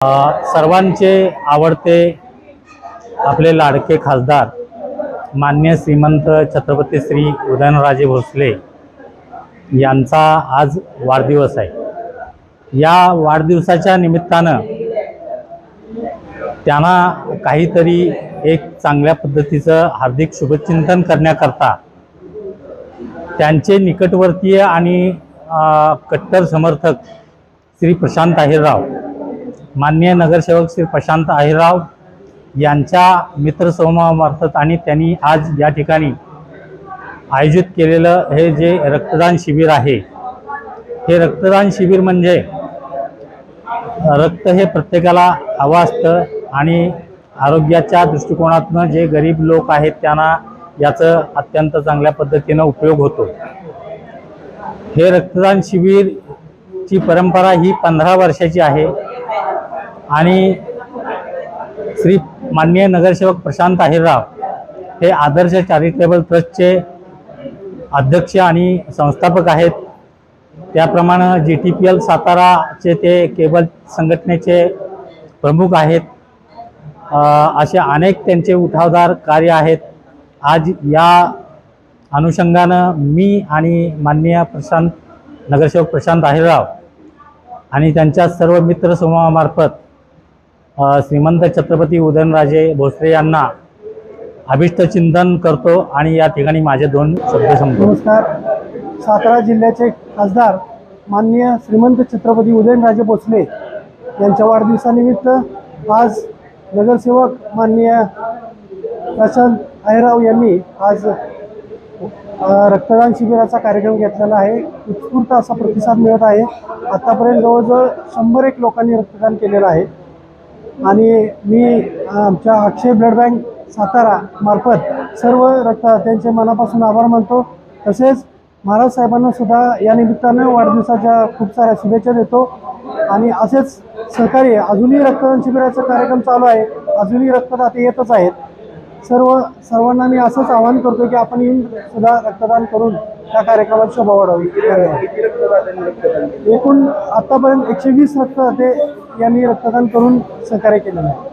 सर्वांचे आवडते आपले लाडके खासदार मान्य श्रीमंत छत्रपती श्री उदयनराजे भोसले यांचा आज वाढदिवस आहे. या वाढदिवसाच्या निमित्तानं त्यांना काहीतरी एक चांगल्या पद्धतीचं हार्दिक शुभचिंतन करण्याकरता त्यांचे निकटवर्तीय आणि कट्टर समर्थक श्री प्रशांत अहिरराव माननीय नगरसेवक श्री प्रशांत अहिरराव यांच्या मित्रसमूहामार्फत आणि त्यांनी आज या ठिकाणी आयोजित केलेलं हे जे रक्तदान शिबिर आहे हे रक्तदान शिबिर म्हणजे रक्त हे प्रत्येकाला हवं असतं आणि आरोग्याच्या दृष्टिकोनातनं जे गरीब लोक आहेत त्यांना याचं अत्यंत चांगल्या पद्धतीनं उपयोग होतो. हे रक्तदान शिबिरची परंपरा ही पंधरा वर्षाची आहे. आणि श्री माननीय नगरसेवक प्रशांत अहिरराव हे आदर्श चॅरिटेबल ट्रस्टचे अध्यक्ष आणि संस्थापक आहेत. त्याप्रमाणे जी टी पी एल साताराचे ते केबल संघटनेचे प्रमुख आहेत. असे अनेक त्यांचे उठावदार कार्य आहेत. आज या अनुषंगानं मी आणि माननीय प्रशांत नगरसेवक प्रशांत अहिरराव आणि त्यांच्या सर्व मित्र समूहामार्फत श्रीमंत छत्रपती उदयनराजे भोसले यांना अभिष्ट चिंतन करतो आणि या ठिकाणी माझे दोन शब्द समजतो नमस्कार. सातारा जिल्ह्याचे खासदार माननीय श्रीमंत छत्रपती उदयनराजे भोसले यांच्या वाढदिवसानिमित्त आज नगरसेवक माननीय प्रशांत अहिराव यांनी आज रक्तदान शिबिराचा कार्यक्रम घेतलेला आहे. उत्स्फूर्त असा प्रतिसाद मिळत आहे. आतापर्यंत जवळजवळ शंभर एक लोकांनी रक्तदान केलेलं आहे. आणि मी आमच्या अक्षय ब्लड बँक सातारा मार्फत सर्व रक्तदात्यांचे मनापासून आभार मानतो. तसेच महाराज साहेबांना सुद्धा या निमित्तानं वाढदिवसाच्या खूप साऱ्या शुभेच्छा देतो. आणि असेच सहकार्य अजूनही रक्तदान शिबिराचा कार्यक्रम चालू आहे. अजूनही रक्तदाते येतच आहेत. सर्व सर्वांना मी असंच आवाहन करतो की आपण सुद्धा रक्तदान करून त्या कार्यक्रमात शोभा वाढावी. धन्यवाद. एकूण आतापर्यंत एकशे वीस रक्तदाते यांनी रक्तदान करून सहकार्य केलेलं आहे.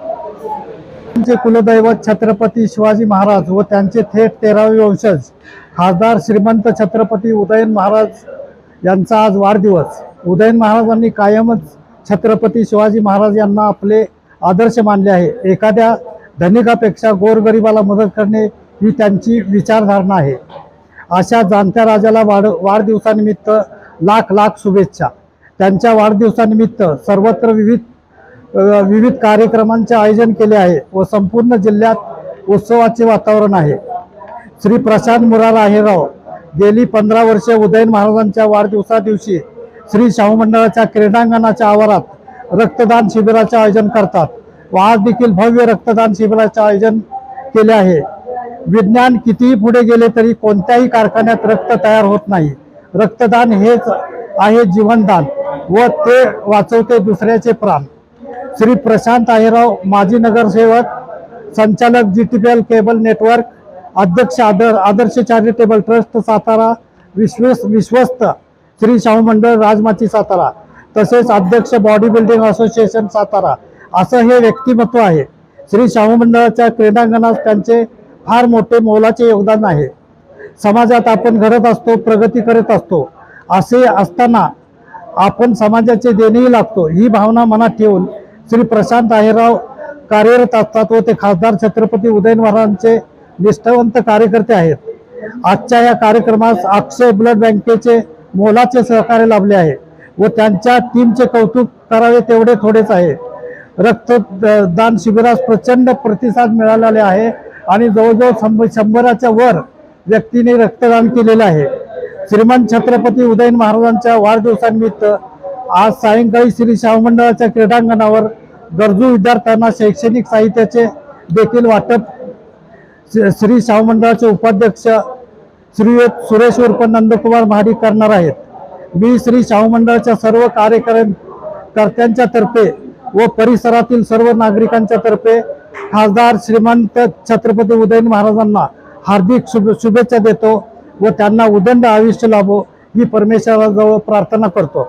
त्यांचे कुलदैवत छत्रपती शिवाजी महाराज व त्यांचे थेट तेरावे वंशज खासदार श्रीमंत छत्रपती उदयन महाराज यांचा आज वाढदिवस. उदयन महाराजांनी कायमच छत्रपती शिवाजी महाराज यांना आपले आदर्श मानले आहे. एखाद्या धनिकापेक्षा गोरगरिबाला मदत करणे ही त्यांची विचारधारणा आहे. अशा जाणत्या राजाला वाढ वाढदिवसानिमित्त लाख लाख शुभेच्छा. त्यांच्या वाढदिवसानिमित्त सर्वत्र विविध विविध कार्यक्रमांचे आयोजन केले आहे व संपूर्ण जिल्ह्यात उत्सवाचे वातावरण आहे. श्री प्रशांत मुरार आहेराव गेली पंधरा वर्षे उदयन महाराजांच्या वाढदिवसा दिवशी श्री शाहू मंडळाच्या क्रीडांगणाच्या आवारात रक्तदान शिबिराचे आयोजन करतात व आज देखील भव्य रक्तदान शिबिराचे आयोजन केले आहे. विज्ञान कितीही पुढे गेले तरी कोणत्याही कारखान्यात रक्त तयार होत नाही. रक्तदान हेच आहे जीवनदान व ते वाचवते दुसऱ्याचे प्राण. श्री प्रशांत आहेराव माजी नगरसेवक संचालक G T P L cable network अध्यक्ष आदर आदर्श चॅरिटेबल ट्रस्ट सातारा विश्वस विश्वस्त श्री शाहू मंडळ राजमाची सातारा तसेच अध्यक्ष बॉडी बिल्डिंग असोसिएशन सातारा असं हे व्यक्तिमत्व आहे. श्री शाहू मंडळाच्या क्रीडांगणात त्यांचे फार मोठे मोलाचे योगदान आहे. समाजात आपण घडत असतो प्रगती करत असतो. असे असताना आपण समाजाचे देणेही लागतो. ही भावना मनात ठेवून श्री प्रशांत आहेराव कार्यरत असतात व ते खासदार छत्रपती उदयन महाराजांचे निष्ठावंत कार्यकर्ते आहेत. आजच्या या कार्यक्रमास अक्षय ब्लड बँकेचे मोलाचे सहकार्य लाभले आहे व त्यांच्या टीमचे कौतुक करावे तेवढे थोडेच आहे. रक्तदान शिबिरास प्रचंड प्रतिसाद मिळालेले आहे. आणि जवळजवळ शंभर शंभराच्या वर व्यक्तीने रक्तदान केलेलं आहे. श्रीमान छत्रपती उदयन महाराजांच्या वाढदिवसानिमित्त आज सायंकाळी श्री शाहू मंडळाच्या क्रीडांगणावर गरजू विद्यार्थ्यांना शैक्षणिक साहित्याचे देखील वाटप श्री- श्री शाहू मंडळाचे उपाध्यक्ष श्रीयुत सुरेश उर्फ नंदकुमार महाडिक करणार आहेत. मी श्री शाहू मंडळाच्या सर्व कार्यकर्त्यांच्या तर्फे व परिसरातील सर्व नागरिकांच्या तर्फे खासदार श्रीमंत छत्रपती उदयन महाराजांना हार्दिक शुभ शुभेच्छा देतो व त्यांना उदंड आयुष्य लाभो ही परमेश्वराजवळ प्रार्थना करतो.